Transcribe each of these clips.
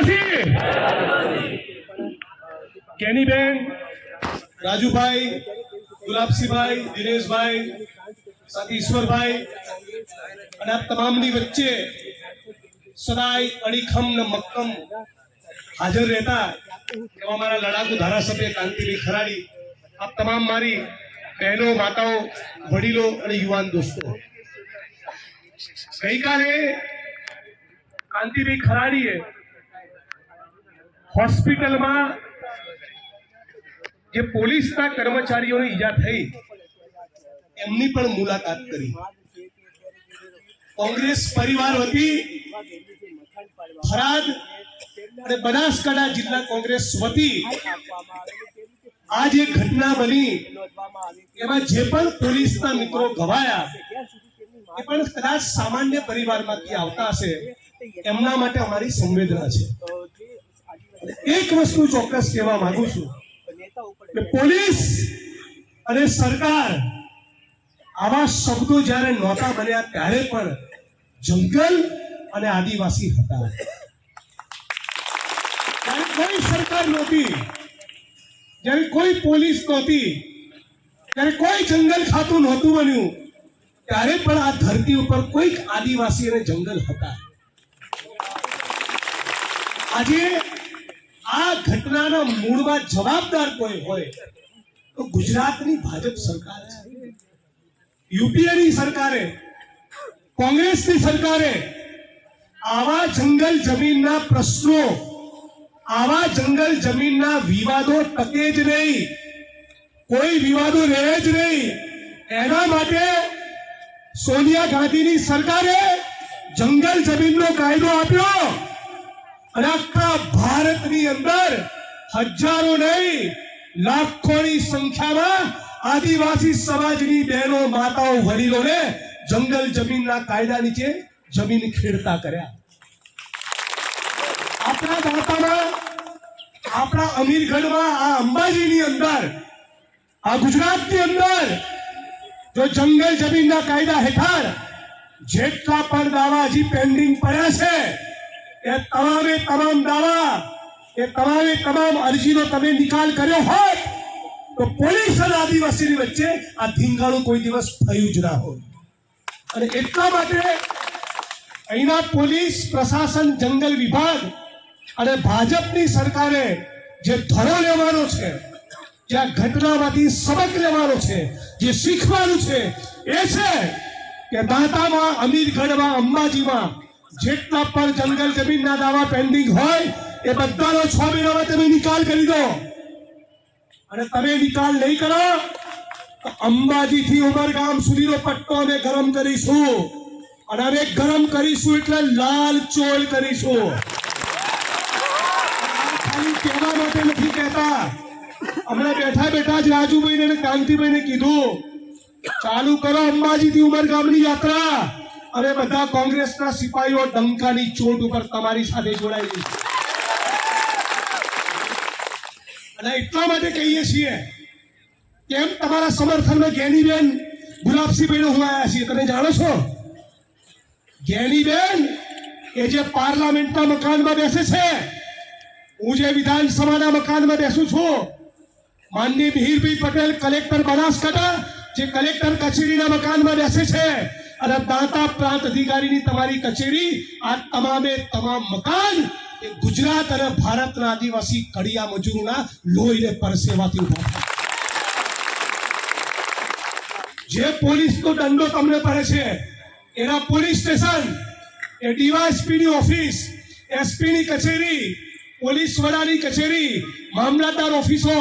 આદિવાસી કેનીબેન, રાજુભાઈ, ગુલાબસિંહભાઈ, દિનેશભાઈ, સાથે ઈશ્વરભાઈ અને આ તમામની વચ્ચે સદાય અડીખમ ને મક્કમ હાજર રહેતા એવા મારા લડાકુ ધારાસભ્ય કાંતિભાઈ ખરાડી, આપ તમામ મારી બહેનો, માતાઓ, વડીલો અને યુવાન દોસ્તો. ગઈકાલે કાંતિભાઈ ખરાડીએ હોસ્પિટલમાં જે પોલીસના કર્મચારીઓને ઈજા થઈ, એમની પણ મુલાકાત કરી. કોંગ્રેસ પરિવાર વતી થરાદ અને બનાસકાંઠા જિલ્લા કોંગ્રેસ વતી આ જે ઘટના બની, એમાં જે પણ પોલીસના મિત્રો ઘવાયા, એ પણ કદાચ સામાન્ય પરિવારમાંથી આવતા હશે, એમના માટે અમારી સંવેદના છે. એક વસ્તુ ચોક્કસ કહેવા માંગુ છું કે પોલીસ અને સરકાર આવા શબ્દો જ્યારે નહોતા બન્યા ત્યારે પણ જંગલ અને આદિવાસી હતા. કોઈ સરકાર નહોતી, જ્યારે કોઈ પોલીસ નહોતી ત્યારે કોઈ જંગલ ખાતું નહોતું બન્યું, ત્યારે પણ આ ધરતી ઉપર કોઈક આદિવાસી અને જંગલ હતા. આજે આ ઘટનાના મૂળમાં જવાબદાર કોઈ હોય તો ગુજરાતની ભાજપ સરકાર છે. યુપીએની સરકારે, કોંગ્રેસની સરકારે આવા જંગલ જમીનના પ્રશ્નો, આવા જંગલ જમીનના વિવાદો ટકે જ નહીં. કોઈ વિવાદો રહે જ નહીં. એના માટે સોનિયા ગાંધીની સરકારે જંગલ જમીનનો કાયદો આપ્યો. અને આખા ભારતની અંદર હજારો નહીં, લાખોની સંખ્યામાં આદિવાસી સમાજની બહેનો, માતાઓ, વડીલોને જંગલ જમીનના કાયદા નીચે જમીન ખેડતા કર્યા. આપણા દાતામાં, આપણા અમીરગઢમાં, આ અંબાજીની અંદર, આ ગુજરાતની અંદર જો જંગલ જમીનના કાયદા હેઠળ જેટલા પણ દાવા હજી પેન્ડિંગ પડ્યા છે એ તમામે તમામ દાવા, એ તમામે તમામ અરજીનો તમે નિકાલ કર્યો હોત, તો પોલીસ અને આદિવાસીની વચ્ચે આ ધીંગાણું કોઈ દિવસ થયું જ ના હોય અને એટલા માટે અહીંના પોલીસ, પ્રશાસન, જંગલ વિભાગ અને ભાજપની સરકારે જે ધરો લેવાનો છે, જે આ ઘટનામાંથી સબક લેવાનો છે, જે શીખવાનું છે, એ છે કે દાંતામાં, અમીરગઢમાં, અંબાજીમાં જેટલા પણ જંગલ જમીનના દાવા પેન્ડિંગ હોય, એ બધાનો છ મહિનામાં તમે નિકાલ કરી દો. અને તમે નિકાલ નહીં કરો, તો અંબાજીથી ઉમરગામ સુધીનો પટ્ટો અમે ગરમ કરીશું. અને અમે ગરમ કરીશું એટલે લાલ ચોલ કરીશું. ખાલી કહેવા માટે નથી કહેતા. હમણાં બેઠા બેઠા જ રાજુભાઈને અને કાંતિભાઈને કીધું, ચાલુ કરો અંબાજીથી ઉમરગામની યાત્રા. અને બધા કોંગ્રેસના સિપાહીઓ ડંકાની ચોટ ઉપર તમારી સાથે જશે અને એટલા માટે કહીએ છીએ કેમ તમારા સમર્થનમાં જ્ઞાનીબેન ગુલાબસિંહભાઈને હું આવ્યા છીએ. તમે જાણો છો? જ્ઞાનીબેન એ જે પાર્લામેન્ટના મકાનમાં બેસે છે, હું જે વિધાનસભાના મકાનમાં બેસું છું માનની મિહિરભાઈ પટેલ કલેક્ટર બનાસકાંઠા, જે કલેક્ટર કચેરીના મકાનમાં બેસે છે અને દાંતા પ્રાંત અધિકારીની તમારી કચેરી, આ તમામે તમામ મકાન એ ગુજરાત અને ભારતના આદિવાસી કડિયા મજૂરોના લોહીને પરસેવાથી ઊભા. જે પોલીસનો દંડો તમને પડે છે, એના પોલીસ સ્ટેશન, એ ડીવાયએસપીની ઓફિસ, એસપીની કચેરી પોલીસ વડાની કચેરી, મામલતદાર ઓફિસો,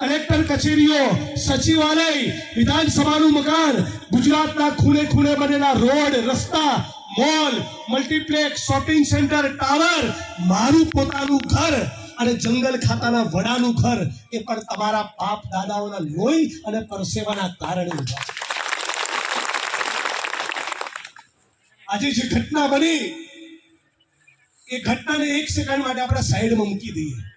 કલેક્ટર કચેરીઓ, સચિવાલય, વિધાનસભાનું મકાન, ગુજરાતના ખૂણે ખૂણે બનેલા રોડ, રસ્તા, mall, multiplex, shopping centre, tower, મારું પોતાનું ઘર અને જંગલ ખાતાના વડાનું ઘર એ પણ તમારા બાપ દાદાઓના લોહી અને પરસેવાના કારણે. આજે જે ઘટના બની એ ઘટનાને એક સેકન્ડ માટે આપણા સાઈડમાં મૂકી દઈએ.